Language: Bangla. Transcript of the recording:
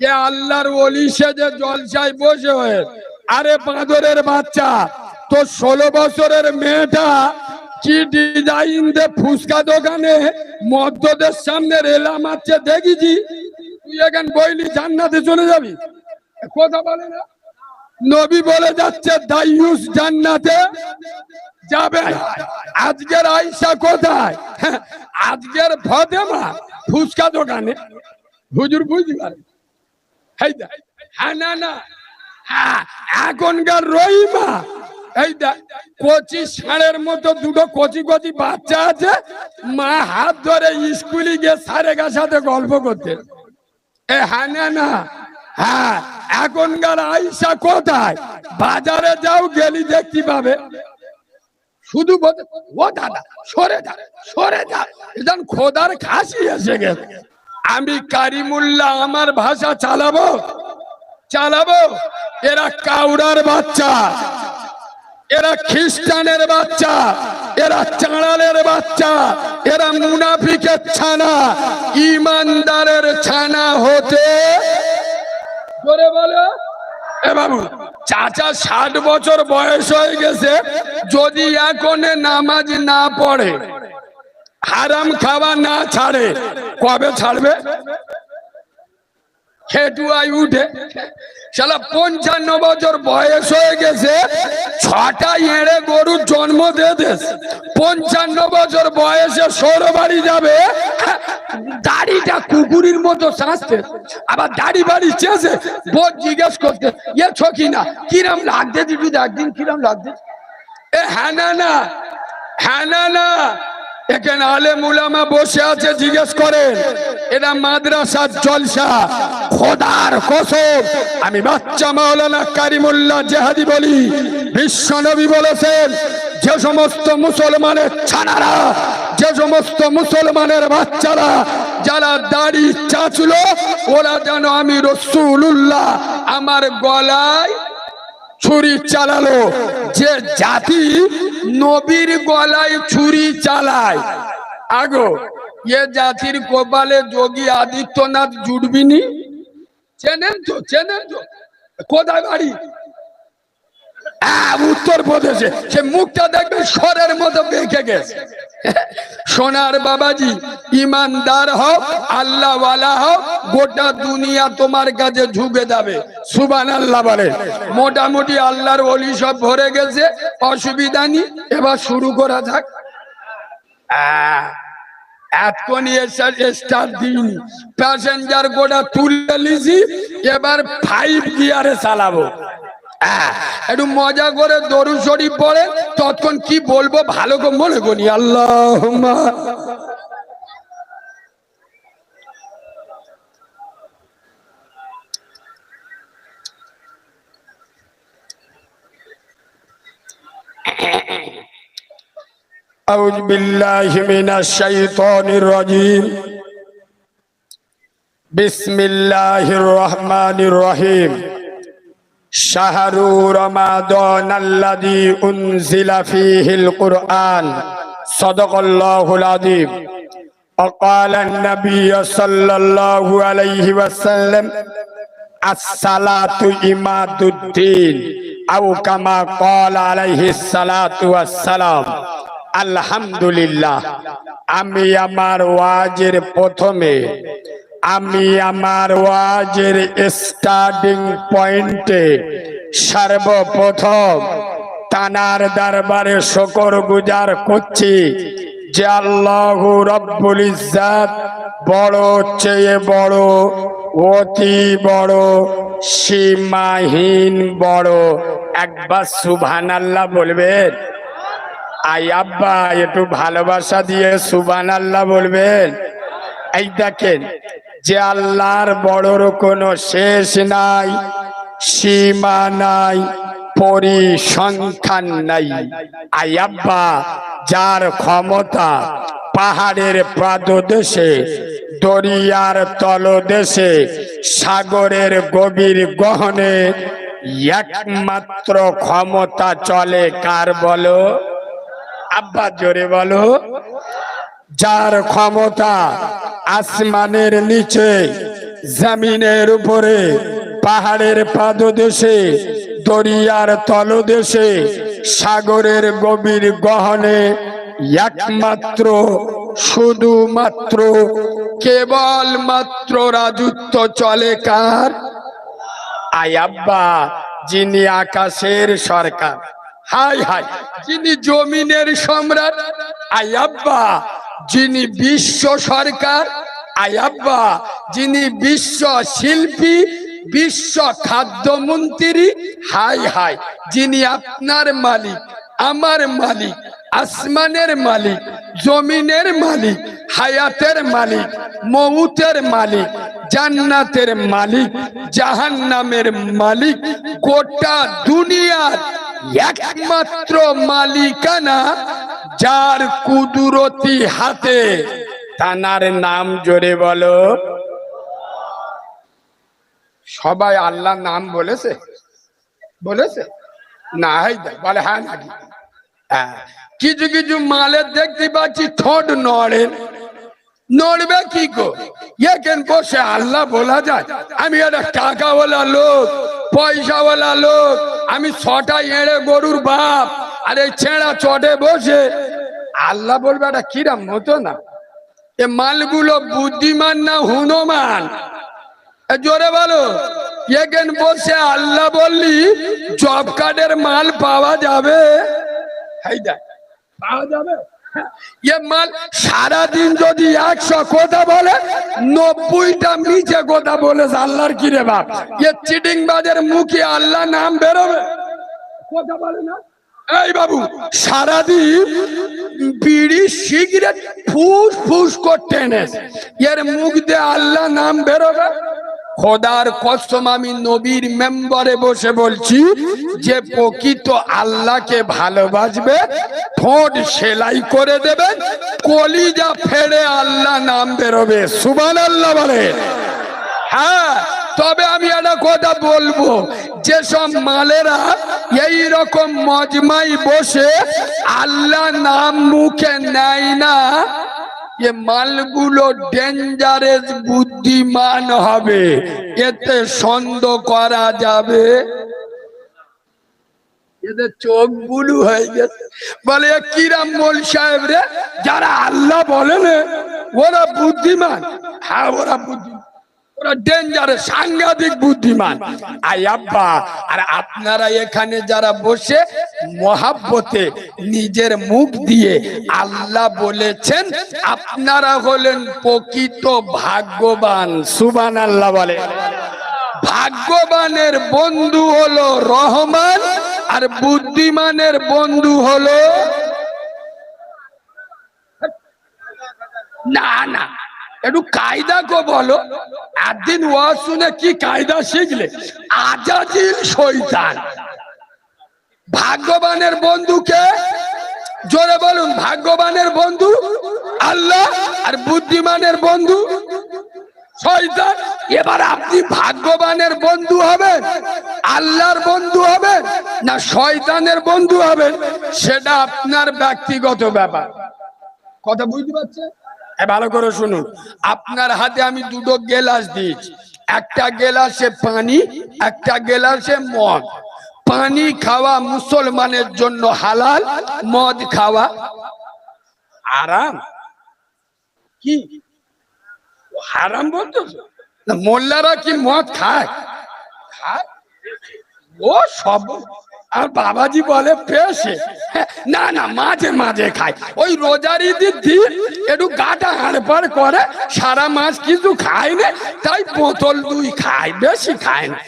এ আল্লাহর ওলি সেজে জলসায় বসে হয়ে, আরে বাঁদরের বাচ্চা তো ষোলো বছরের মেয়েটা কি ডিজাইন দে ফুচকা দোকানে, মদ্যদের সামনে রেলা মারছে, দেখেছি? তুই এখন বইলি, জান্নাতে চলে যাবি? কথা বলে না? নবী বলে যাচ্ছে দাইয়ুস জান্নাতে যাবে আজকের আইসা কোথায়? আজকের ফতেমা ফুচকা দোকানে। হুজুর বুঝতে পারে। হ্যাঁ হ্যাঁ, এখনকার রহিমা এই দেখ, কচি ষাঁড়ের দুটো কচি কচি বাচ্চা আছে মা হাত ধরে স্কুলে গিয়ে সাথে গল্প করতে। হ্যাঁ না হ্যাঁ এখনকার আইসা কোথায়? বাজারে যাও গেলি দেখতে পাবে শুধু ও দাদা সরে যা সরে এজন খোদার খাসি এসে গেছে। আমি কারিমুল্লাহ, আমার ভাষা চালাবো? চালাবো? এরা কাউরার বাচ্চা। এরা খ্রিস্টানের বাচ্চা। এরা চাঁড়ালের বাচ্চা। এরা মুনাফিকের ছানা। ইমানদারের ছানা হতে বলো। এ বাবু, চাচা ষাট বছর বয়স হয়ে গেছে, যদি এখন নামাজ না পড়ে, হারাম খাওয়া না ছাড়ে কবে ছাড়বে? খেটুয়াই উঠে। শালা, পঞ্চান্ন বছর বয়স হয়ে গেছে, ছটা এড়ে গরুর জন্ম দিয়ে পঞ্চান্ন বছর বয়সে সৌর বাড়ি যাবে দাড়িটা কুকুরের মতো শাঁসতে আবার দাড়ি বাড়ি চেয়েছে বোধ জিজ্ঞেস করতে, এ ছকি না, কিরম লাগছে দিদি? একদিন কিরম লাগছে? এ হ্যাঁ না হ্যাঁ না। এখানে আলে মুলামা বসে আছে, জিজ্ঞেস করেন এটা মাদ্রাসার জলসা, খোদার কসম, আমি বাচ্চা মাওলানা কারিমুল্লাহ জেহাদি বলি। বিশ্ব নবী বলেছেন, যে সমস্ত মুসলমানের ছানারা, যে সমস্ত মুসলমানের বাচ্চারা, যারা দাড়ি চাচল, ওরা যেন আমি রসুল্লাহ আমার গলায় ছুরি চালালো। যে জাতি নবীর গলায় ছুরি চালায়। আগো, এ জাতির কপালে যোগী আদিত্যনাথ জুটবিনি? চেনেন তো চেনেন তো। কোথায় বাড়ি? উত্তর প্রদেশে। সে মুখটা দেখবে স্বরের মতো বেঁকে গেছে। সোনার বাবাজি, ইমানদার হও, আল্লাহওয়ালা হও, গোটা দুনিয়া তোমার কাছে ঝুঁকে যাবে। সুবান আল্লাহ বলে। মোটামুটি আল্লাহর অলি সব ভরে গেছে, অসুবিধা নেই, এবার শুরু করা যাক। স্টার প্যাসেঞ্জার গোটা তুলে এবার ফাইভ গিয়ারে চালাবো। একটু মজা করে দরু শরীফ পড়ে তৎক্ষণ কি বলবো ভালো করে মনে করি আল্লাহ أعوذ بالله من الشيطان الرجيم بسم الله الرحمن الرحيم شهر رمضان الذي أنزل فيه القرآن صدق الله العظيم وقال النبي صلى الله عليه وسلم الصلاة إماد الدين أو كما قال عليه الصلاة والسلام আলহামদুলিল্লাহ আমি আমার ওয়াজের প্রথমে আমি আমার ওয়াজের স্টার্টিং পয়েন্টে সর্বপ্রথম তানার দরবারে শকর গুজার করছি যে আল্লাহ রব্বুল ইজ্জাত বড় চেয়ে বড়, অতি বড়, সীমাহীন বড়। একবার সুবহান আল্লাহ বলবেন। আই আব্বা, একটু ভালোবাসা দিয়ে সুবান আল্লাহ বলবেন। এই দেখেন যে আল্লাহর বড়র কোনো শেষ নাই, সীমা নাই, পরিসংখ্যান নাই। আই আব্বা, যার ক্ষমতা পাহাড়ের প্রাদদেশে দরিয়ার তলদেশে, সাগরের গভীর গহনে একমাত্র ক্ষমতা চলে কার বলো? আব্বা, জোরে বলো। যার ক্ষমতা আসমানের নিচে, জমিনের উপরে, পাহাড়ের পাদদেশে, দরিয়ার তলদেশে, সাগরের গভীর গহনে একমাত্র, শুধুমাত্র কেবল মাত্র রাজত্ব চলে কার? আয়াব্বা যিনি আকাশের সরকার। হাই হাই যিনি জমিনের সম্রাট। আয়াব্বা যিনি বিশ্ব সরকার আয়াব্বা যিনি বিশ্ব শিল্পী, বিশ্ব খাদ্যমন্ত্রী, হাই হাই, যিনি আপনার মালিক, আমার মালিক, আসমানের মালিক, জমিনের মালিক, হায়াতের মালিক মৌতের মালিক, জান্নাতের মালিক, জাহান্নামের মালিক, গোটা দুনিয়ার একমাত্র মালিকানা যার কুদুরতি হাতে তানার নাম জোরে বলো। সবাই আল্লাহ নাম বলেছে? বলেছে? না বলে হ্যাঁ নাকি? হ্যাঁ। কিছু কিছু মালের দেখতে পাচ্ছি, ঠোঁট নড়ে। নড়বে কি এখান বসে আল্লাহ বলা যায়, আমি একটা টাকাওয়ালা লোক, পয়সাওয়ালা লোক, আমি ছটা এড়ে গরুর বাপ। আর ছেঁড়া চটে বসে। আল্লাহ বলবে, এটা কিরাম হতো না। এ মালগুলো বুদ্ধিমান না হুনমান? জোরে বলো। এখান বসে আল্লাহ বললি, জব কার্ডের মাল পাওয়া যাবে? এ মাল সারাদিন যদি একশো কথা বলে, নব্বইটা মিছে কথা বলে, আল্লাহর কি রে বাপ? এ চিটিং বাজের মুখে আল্লাহ নাম বেরোবে? কথা বলে না? এই বাবু, সারাদিন বিড়ি, সিগারেট ফুস ফুস করতে এর মুখ দিয়ে আল্লাহ নাম বেরোবে। খোদার কসম, আমি নবীর মেম্বারে বসে বলছি যে, প্রকৃত আল্লাহকে ভালোবাসবে, ঠোঁট সেলাই করে দেবেন কলিজা ফেড়ে আল্লাহ নাম বেরোবে। সুবান আল্লাহ বলে। হ্যাঁ তবে আমি একটা কথা বলব। যেসব মালেরা এই রকম মজমাই বসে আল্লাহ নাম মুখে নেয় না, এ মালগুলো ডেঞ্জারেস বুদ্ধিমান হবে, এতে সন্দেহ করা যাবে। এদের চোখ বুলু হয়ে গেছে। বলে কিরাম মোল সাহেব রে? যারা আল্লাহ বলেন ওরা বুদ্ধিমান। হ্যাঁ ওরা বুদ্ধিমান। সাংঘাতিক বুদ্ধিমান। আই আব্বা, আর আপনারা এখানে যারা বসে মহাব্বতে নিজের মুখ দিয়ে আল্লাহ বলেছেন, আপনারা হলেন প্রকৃত ভাগ্যবান। সুবান আল্লাহ বলে। ভাগ্যবানের বন্ধু হলো রহমান, আর বুদ্ধিমানের বন্ধু হলো না না। একটু কায়দা কো বলো। একদিন ও শুনে কি কায়দা শিখলে? আজাজিল শৈতান ভাগ্যবানের বন্ধুকে, জোরে বলুন, ভাগ্যবানের বন্ধু, আল্লাহ আর বুদ্ধিমানের বন্ধু? শয়তান, এবার আপনি ভাগ্যবানের বন্ধু হবেন, আল্লাহর বন্ধু হবেন, না শয়তানের বন্ধু হবেন? সেটা আপনার ব্যক্তিগত ব্যাপার। কথা বুঝতে পারছেন? ভালো করে শুনুন। আপনার হাতে আমি দুটো গেলাস দিয়েছি। একটা গেলাসে পানি, একটা গেলাসে মদ। পানি খাওয়া মুসলমানের জন্য হালাল, মদ খাওয়া আরাম কি? হারাম বলতেছো না, মোল্লারা কি মদ খায়? খায়? ও সব আর বাবাজি বলে পেশে না না, মাঝে মাঝে খায়। ওই রোজার ঈদের দিন একটু গাটা হাড়পাড় করে, সারা মাস কিছু খায় না তাই বোতল দুই খায়, বেশি খায় না।